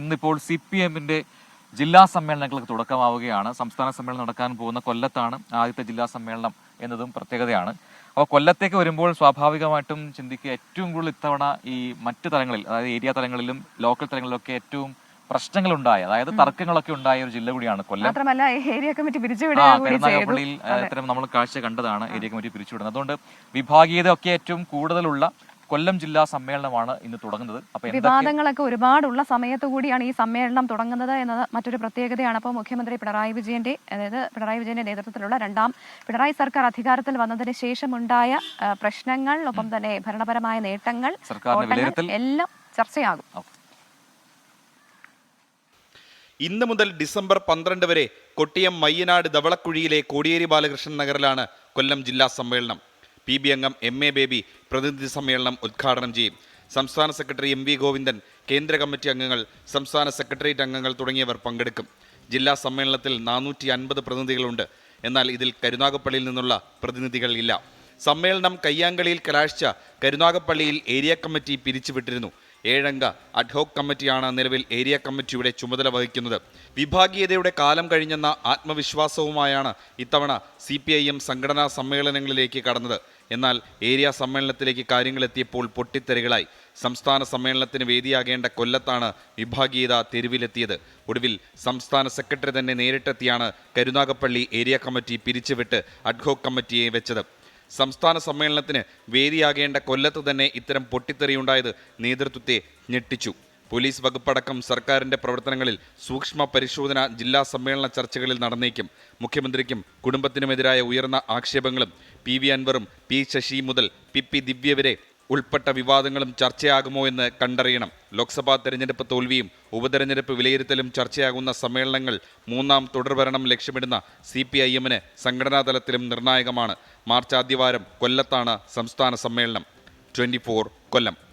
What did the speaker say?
ഇന്നിപ്പോൾ C P എമ്മിന്റെ ജില്ലാ സമ്മേളനങ്ങൾക്ക് തുടക്കമാവുകയാണ്. സംസ്ഥാന സമ്മേളനം നടക്കാൻ പോകുന്ന കൊല്ലത്താണ് ആദ്യത്തെ ജില്ലാ സമ്മേളനം എന്നതും പ്രത്യേകതയാണ്. അപ്പോൾ കൊല്ലത്തേക്ക് വരുമ്പോൾ സ്വാഭാവികമായിട്ടും ചിന്തിക്കുക ഏറ്റവും കൂടുതൽ ഇത്തവണ ഈ മറ്റ് തലങ്ങളിൽ അതായത് ഏരിയ തലങ്ങളിലും ലോക്കൽ തലങ്ങളിലൊക്കെ ഏറ്റവും പ്രശ്നങ്ങൾ പ്രശ്നങ്ങളുണ്ടായ അതായത് തർക്കങ്ങളൊക്കെ ഉണ്ടായ ഒരു ജില്ല കൂടിയാണ് കൊല്ലം. മാത്രമല്ല ഏരിയ കമ്മിറ്റി കരുനാഗപ്പള്ളിയിൽ ഇത്തരം നമ്മൾ കാഴ്ച കണ്ടതാണ് ഏരിയ കമ്മിറ്റി പിരിച്ചുവിടുന്നത് അതുകൊണ്ട് വിഭാഗീയത ഒക്കെ ഏറ്റവും കൂടുതലുള്ള കൊല്ലം ജില്ലാ സമ്മേളനമാണ് ഇന്ന് തുടങ്ങുന്നത്. അപ്പൊ എന്തൊക്കെ വിവാദങ്ങളൊക്കെ ഒരുപാടുള്ള സമയത്ത് കൂടിയാണ് ഈ സമ്മേളനം തുടങ്ങുന്നത് എന്നത് മറ്റൊരു പ്രത്യേകതയാണ്. അപ്പോൾ മുഖ്യമന്ത്രി പിണറായി വിജയന്റെ അതായത് പിണറായി വിജയന്റെ നേതൃത്വത്തിലുള്ള രണ്ടാം പിണറായി സർക്കാർ അധികാരത്തിൽ വന്നതിന് ശേഷമുണ്ടായ പ്രശ്നങ്ങൾ ഒപ്പം തന്നെ ഭരണപരമായ നേട്ടങ്ങൾ എല്ലാം ചർച്ചയാകും. ഇന്ന് മുതൽ ഡിസംബർ പന്ത്രണ്ട് വരെ കൊട്ടിയം മയ്യനാട് ധവളക്കുഴിയിലെ കോടിയേരി ബാലകൃഷ്ണൻ നഗറിലാണ് കൊല്ലം ജില്ലാ സമ്മേളനം. പി ബി അംഗം എം എ ബേബി പ്രതിനിധി സമ്മേളനം ഉദ്ഘാടനം ചെയ്യും. സംസ്ഥാന സെക്രട്ടറി എം വി ഗോവിന്ദൻ കേന്ദ്ര കമ്മിറ്റി അംഗങ്ങൾ സംസ്ഥാന സെക്രട്ടേറിയറ്റ് അംഗങ്ങൾ തുടങ്ങിയവർ പങ്കെടുക്കും. ജില്ലാ സമ്മേളനത്തിൽ നാനൂറ്റി അൻപത് പ്രതിനിധികളുണ്ട്. എന്നാൽ ഇതിൽ കരുനാഗപ്പള്ളിയിൽ നിന്നുള്ള പ്രതിനിധികൾ ഇല്ല. സമ്മേളനം കയ്യാങ്കളിയിൽ കലാഴ്ച കരുനാഗപ്പള്ളിയിൽ ഏരിയ കമ്മിറ്റി പിരിച്ചുവിട്ടിരുന്നു. ഏഴംഗ അഡ്ഹോക് കമ്മിറ്റിയാണ് നിലവിൽ ഏരിയ കമ്മിറ്റിയുടെ ചുമതല വഹിക്കുന്നത്. വിഭാഗീയതയുടെ കാലം കഴിഞ്ഞെന്ന ആത്മവിശ്വാസവുമായാണ് ഇത്തവണ സി പി ഐ എം സംഘടനാ സമ്മേളനങ്ങളിലേക്ക് കടന്നത്. എന്നാൽ ഏരിയ സമ്മേളനത്തിലേക്ക് കാര്യങ്ങളെത്തിയപ്പോൾ പൊട്ടിത്തെറികളായി. സംസ്ഥാന സമ്മേളനത്തിന് വേദിയാകേണ്ട കൊല്ലത്താണ് വിഭാഗീയത തെരുവിലെത്തിയത്. ഒടുവിൽ സംസ്ഥാന സെക്രട്ടറി തന്നെ നേരിട്ടെത്തിയാണ് കരുനാഗപ്പള്ളി ഏരിയ കമ്മിറ്റി പിരിച്ചുവിട്ട് അഡ്ഹോക് കമ്മിറ്റിയെ വെച്ചത്. സംസ്ഥാന സമ്മേളനത്തിന് വേദിയാകേണ്ട കൊല്ലത്ത് തന്നെ ഇത്തരം പൊട്ടിത്തെറിയുണ്ടായത് നേതൃത്വത്തെ ഞെട്ടിച്ചു. പോലീസ് വകുപ്പടക്കം സർക്കാരിന്റെ പ്രവർത്തനങ്ങളിൽ സൂക്ഷ്മ പരിശോധന ജില്ലാ സമ്മേളന ചർച്ചകളിൽ നടന്നേക്കും. മുഖ്യമന്ത്രിക്കും കുടുംബത്തിനുമെതിരായ ഉയർന്ന ആക്ഷേപങ്ങളും പി വി അൻവറും പി ശശി മുതൽ പി പി ദിവ്യ വരെ ഉൾപ്പെട്ട വിവാദങ്ങളും ചർച്ചയാകുമോ എന്ന് കണ്ടറിയണം. ലോക്സഭാ തെരഞ്ഞെടുപ്പ് തോൽവിയും ഉപതെരഞ്ഞെടുപ്പ് വിലയിരുത്തലും ചർച്ചയാകുന്ന സമ്മേളനങ്ങൾ മൂന്നാം തുടർഭരണം ലക്ഷ്യമിടുന്ന സി പി ഐ എമ്മിന് സംഘടനാതലത്തിലും നിർണായകമാണ്. മാർച്ച് ആദ്യവാരം കൊല്ലത്താണ് സംസ്ഥാന സമ്മേളനം. ട്വന്റി കൊല്ലം.